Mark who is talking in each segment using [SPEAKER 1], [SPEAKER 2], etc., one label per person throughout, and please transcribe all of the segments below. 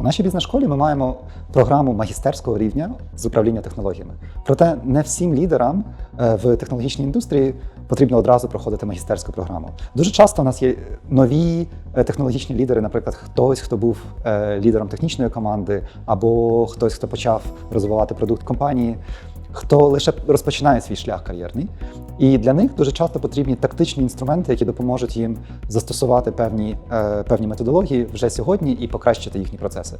[SPEAKER 1] У нашій бізнес-школі ми маємо програму магістерського рівня з управління технологіями. Проте не всім лідерам е, в технологічній індустрії потрібно одразу проходити магістерську програму. Дуже часто у нас є нові е, технологічні лідери, наприклад, хтось, хто був е, лідером технічної команди, або хтось, хто почав розвивати продукт компанії. Хто лише розпочинає свій шлях кар'єрний, і для них дуже часто потрібні тактичні інструменти, які допоможуть їм застосувати певні, е, певні методології вже сьогодні і покращити їхні процеси.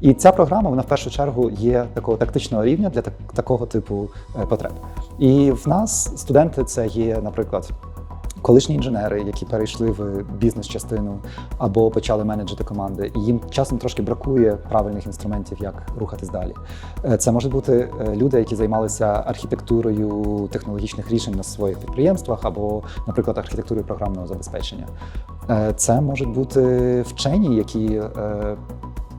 [SPEAKER 1] І ця програма вона в першу чергу є такого тактичного рівня для так, такого типу е, потреб. І в нас студенти це є, наприклад. Колишні інженери, які перейшли в бізнес-частину або почали менеджити команди, і їм часом трошки бракує правильних інструментів, як рухатись далі. Е, Це можуть бути е, люди, які займалися архітектурою технологічних рішень на своїх підприємствах, або, наприклад, архітектурою програмного забезпечення. Е, Це можуть бути вчені, які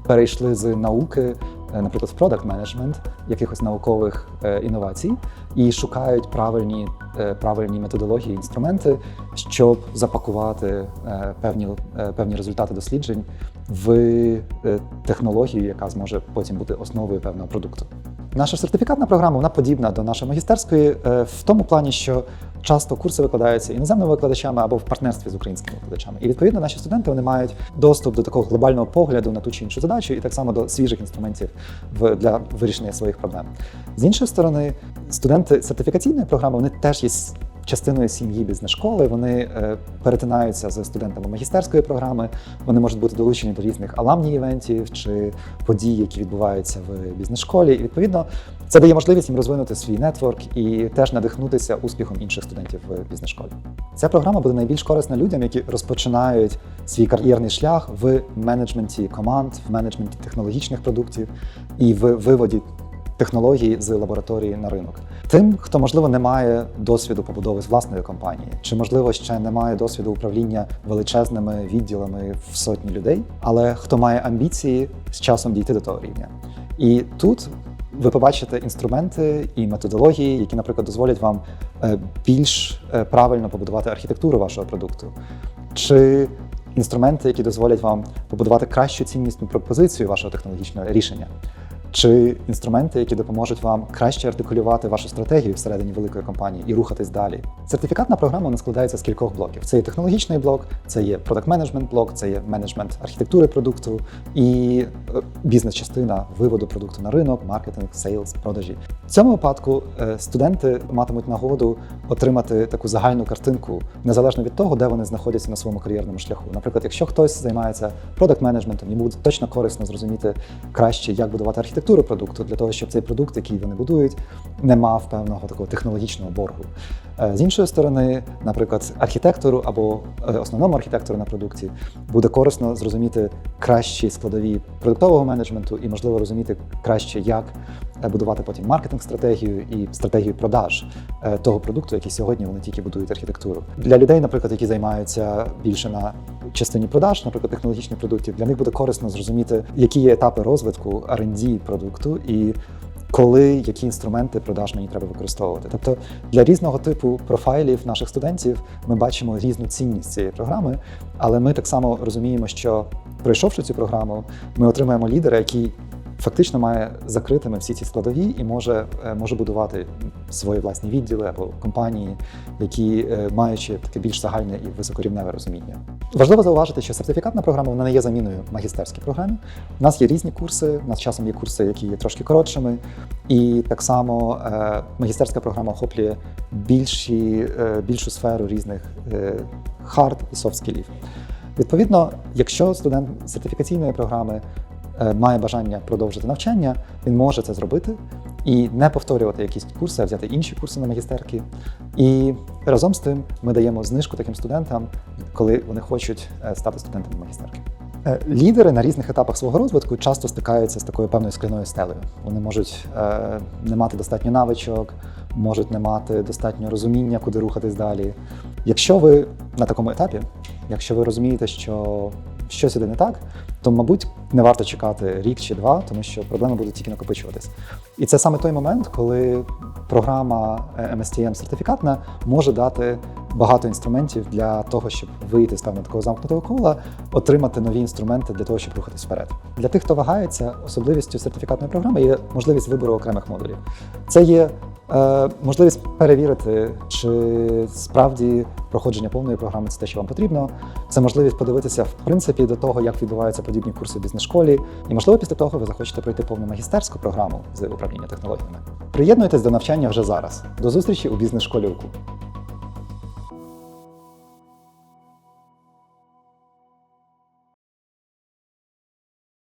[SPEAKER 1] перейшли з науки, наприклад, в product management, якихось наукових е, інновацій, і шукають правильні, е, правильні методології, інструменти, щоб запакувати е, певні, е, певні результати досліджень в е, технологію, яка зможе потім бути основою певного продукту. Наша сертифікатна програма вона подібна до нашої магістерської е, в тому плані, що часто курси викладаються іноземними викладачами або в партнерстві з українськими викладачами. І відповідно наші студенти вони мають доступ до такого глобального погляду на ту чи іншу задачу, і так само до свіжих інструментів в- для вирішення своїх проблем. З іншої сторони, студенти сертифікаційної програми вони теж є частиною сім'ї бізнес-школи. Вони е, перетинаються з студентами магістерської програми. Вони можуть бути долучені до різних аламні івентів чи подій, які відбуваються в бізнес-школі. І відповідно це дає можливість їм розвинути свій нетворк і теж надихнутися успіхом інших студентів в бізнес-школі. Ця програма буде найбільш корисна людям, які розпочинають свій кар'єрний шлях в менеджменті команд, в менеджменті технологічних продуктів і в виводі технологій з лабораторії на ринок. Тим, хто можливо не має досвіду побудови з власної компанії, чи можливо ще не має досвіду управління величезними відділами в сотні людей, але хто має амбіції з часом дійти до того рівня. І тут ви побачите інструменти і методології, які, наприклад, дозволять вам е, більш е, правильно побудувати архітектуру вашого продукту, чи інструменти, які дозволять вам побудувати кращу ціннісну пропозицію вашого технологічного рішення. Чи інструменти, які допоможуть вам краще артикулювати вашу стратегію всередині великої компанії і рухатись далі? Сертифікатна програма вона складається з кількох блоків. Це є технологічний блок, це є продакт менеджмент блок, це є менеджмент архітектури продукту і бізнес-частина виводу продукту на ринок, маркетинг, сейлс, продажі. В цьому випадку е, студенти матимуть нагоду отримати таку загальну картинку незалежно від того, де вони знаходяться на своєму кар'єрному шляху. Наприклад, якщо хтось займається продакт менеджментом, йому буде точно корисно зрозуміти краще, як будувати архітектуру продукту, для того, щоб цей продукт, який вони будують, не мав певного такого технологічного боргу. Е, З іншої сторони, наприклад, архітектору або е, основному архітектору на продукті буде корисно зрозуміти кращі складові продуктового менеджменту і, можливо, розуміти краще, як е, будувати потім маркетинг-стратегію і стратегію продаж того продукту, який сьогодні вони тільки будують архітектуру. Для людей, наприклад, які займаються більше на частині продаж, наприклад, технологічних продуктів, для них буде корисно зрозуміти, які є етапи розвитку R&D продукту і коли які інструменти продаж мені треба використовувати. Тобто для різного типу профайлів наших студентів ми бачимо різну цінність цієї програми, але ми так само розуміємо, що пройшовши цю програму, ми отримаємо лідера, який фактично має закритими всі ці складові і може, е, може будувати свої власні відділи або компанії, які е, маючи таке більш загальне і високорівневе розуміння. Важливо зауважити, що сертифікатна програма вона не є заміною магістерській програмі. У нас є різні курси. У нас часом є курси, які є трошки коротшими, і так само е, магістерська програма охоплює більші, більшу сферу різних хард і софт скілів. Відповідно, якщо студент сертифікаційної програми має бажання продовжити навчання, він може це зробити і не повторювати якісь курси, а взяти інші курси на магістерки. І разом з тим ми даємо знижку таким студентам, коли вони хочуть е, стати студентами магістерки. Е, Лідери на різних етапах свого розвитку часто стикаються з такою певною скляною стелею. Вони можуть е, не мати достатньо навичок, можуть не мати достатньо розуміння, куди рухатись далі. Якщо ви на такому етапі, якщо ви розумієте, що щось іде не так, то, мабуть, не варто чекати рік чи два, тому що проблеми будуть тільки накопичуватись. І це саме той момент, коли програма е, MSTM сертифікатна може дати багато інструментів для того, щоб вийти з певного такого замкнутого кола, отримати нові інструменти для того, щоб рухатись вперед. Для тих, хто вагається, особливістю сертифікатної програми є можливість вибору окремих модулів. Це є е, можливість перевірити, чи справді проходження повної програми це те, що вам потрібно. Це можливість подивитися в принципі до того, як відбуваються подібні курси в бізнес-школі. І можливо, після того ви захочете пройти повну магістерську програму з управління технологіями. Приєднуйтесь до навчання вже зараз. До зустрічі у бізнес-школі УКУ.